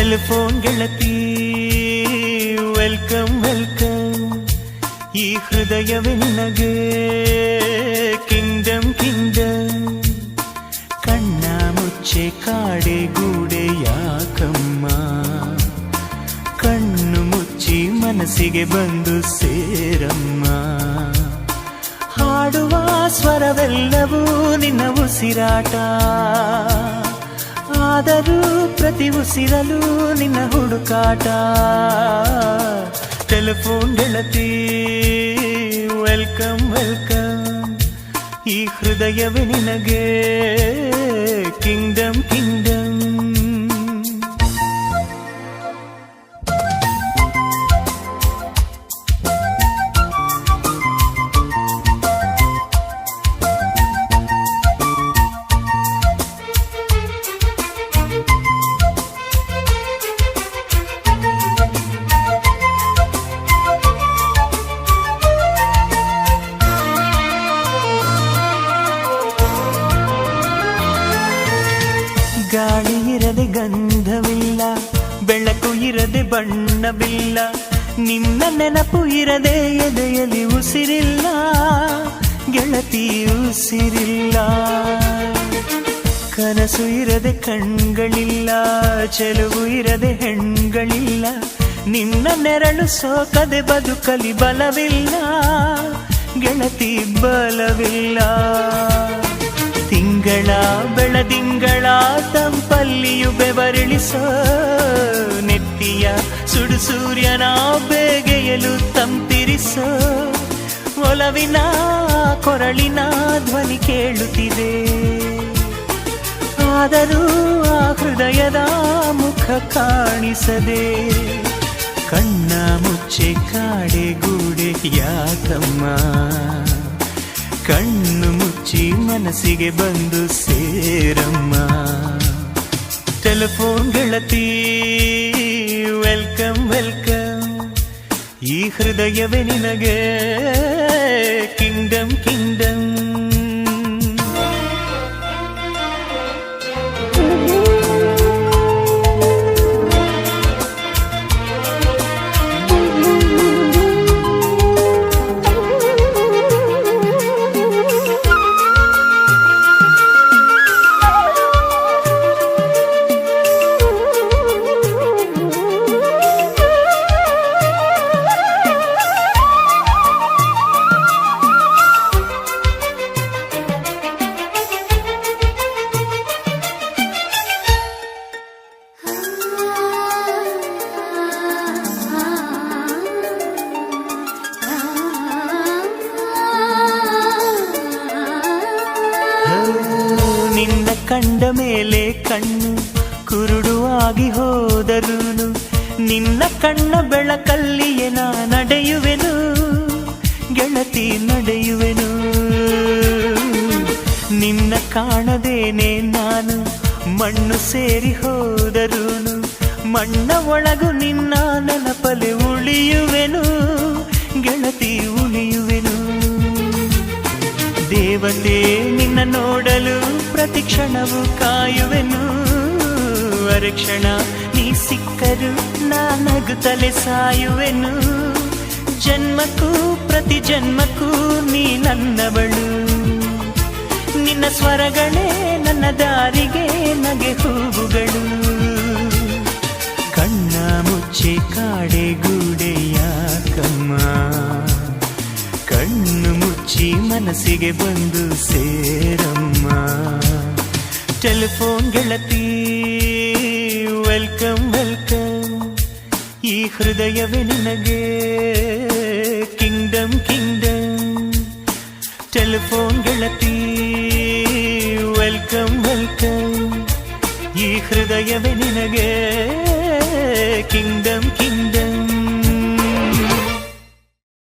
Telephone ಗೆಳತಿ. Welcome welcome ಈ ಹೃದಯವೇ ನಿನಗೆ. ಕಿಂಗ್ಡಮ್ ಕಿಂಗ್ಡಮ್ ಕಣ್ಣ ಮುಚ್ಚೆ, ಕಾಡೆ ಗೂಡೆ ಯಾಕಮ್ಮ. ಕಣ್ಣು ಮುಚ್ಚಿ ಮನಸ್ಸಿಗೆ ಬಂದು ಸೇರಮ್ಮ. ಹಾಡುವ ಸ್ವರವೆಲ್ಲವೂ ನಿನ್ನ ಉಸಿರಾಟ. ಆದರೂ ಪ್ರತಿ ಉಸಿರಲು ನಿನ್ನ ಹುಡುಕಾಟ. ಟೆಲಿಫೋನ್ ಗೆಳತಿ ವೆಲ್ಕಮ್ ವೆಲ್ಕಮ್ ಈ ಹೃದಯವೇ ನಿನಗೆ ಕಿಂಗ್ಡಮ್ ಗಾಳಿ ಇರದೆ ಗಂಧವಿಲ್ಲ, ಬೆಳಕು ಇರದೆ ಬಣ್ಣವಿಲ್ಲ, ನಿನ್ನ ನೆನಪು ಇರದೆ ಎದೆಯಲ್ಲಿ ಉಸಿರಿಲ್ಲ, ಗೆಳತಿ ಉಸಿರಿಲ್ಲ. ಕನಸು ಇರದೆ ಕಣ್ಗಳಿಲ್ಲ, ಚೆಲುವು ಇರದೆ ಹೆಣ್ಗಳಿಲ್ಲ, ನಿನ್ನ ನೆರಳು ಸೋಕದೆ ಬದುಕಲಿ ಬಲವಿಲ್ಲ, ಗೆಳತಿ ಬಲವಿಲ್ಲ. ಬೆಳದಿಂಗಳ ತಂಪಲ್ಲಿಯು ಬೆವರಿಳಿಸೋ. ನೆತ್ತಿಯ ಸುಡು ಸೂರ್ಯನ ಬೇಗೆಯಲು ತಂಪಿರಿಸೋ ಒಲವಿನ ಕೊರಳಿನ ಧ್ವನಿ ಕೇಳುತ್ತಿದೆ. ಆದರೂ ಆ ಹೃದಯದ ಮುಖ ಕಾಣಿಸದೆ. ಕಣ್ಣ ಮುಚ್ಚೆ, ಕಾಡೆ ಗೂಡೆ, ಯಾಕಮ್ಮ? ಕಣ್ಣು ಮುಚ್ಚಿ ಮನಸ್ಸಿಗೆ ಬಂದು ಸೇರಮ್ಮ. ಟೆಲಿಫೋನ್ ಗೆಳತಿ ವೆಲ್ಕಮ್ ವೆಲ್ಕಮ್ ಈ ಹೃದಯವೇ ನಿನಗೆ ಕಿಂಗ್ಡಮ್ ಕಿಂಗ್ಡಮ್ ಕಂಡ ಮೇಲೆ ಕಣ್ಣು ಕುರುಡುವಾಗಿ ಹೋದರುನು ನಿನ್ನ ಕಣ್ಣ ಬೆಳಕಲ್ಲಿಯೇ ನಾ ನಡೆಯುವೆನು, ಗೆಳತಿ ನಡೆಯುವೆನು. ನಿನ್ನ ಕಾಣದೇನೆ ನಾನು ಮಣ್ಣು ಸೇರಿ ಹೋದರುನು ಮಣ್ಣ ಒಳಗು ನಿನ್ನ ನೆನಪಲೆ ಉಳಿಯುವೆನು, ಗೆಳತಿ ಉಳಿಯುವೆನು. ದೇವತೆ ನೋಡಲು ಪ್ರತಿ ಕ್ಷಣವು ಕಾಯುವೆನು. ಅರಕ್ಷಣ ನೀ ಸಿಕ್ಕರು ನಾನಗುತ್ತಲೆ ಸಾಯುವೆನು. ಜನ್ಮಕ್ಕೂ ಪ್ರತಿ ಜನ್ಮಕ್ಕೂ ನೀ ನನ್ನವಳು. ನಿನ್ನ ಸ್ವರಗಳೇ ನನ್ನ ದಾರಿಗೆ ನಗೆ ಹೂವುಗಳು. ಕಣ್ಣ ಮುಚ್ಚೆ ಕಾಡೆ ಗೂಡೆಯ ಕಮ್ಮ. ಕಣ್ಣು ಮುಚ್ಚಿ ಮನಸ್ಸಿಗೆ ಬಂದು ಸೇರಮ್ಮ. ಟೆಲಿಫೋನ್ ಗೆಳತಿ ವೆಲ್ಕಮ್ ವೆಲ್ಕಮ್ ಈ ಹೃದಯವೇ ನಿನಗೆ ಕಿಂಗ್ಡಮ್ ಕಿಂಗ್ಡಮ್ ಟೆಲಿಫೋನ್ ಗೆಳತಿ ವೆಲ್ಕಮ್ ವೆಲ್ಕಮ್ ಈ ಹೃದಯವೇ ನಿನಗೆ ಕಿಂಗ್ಡಮ್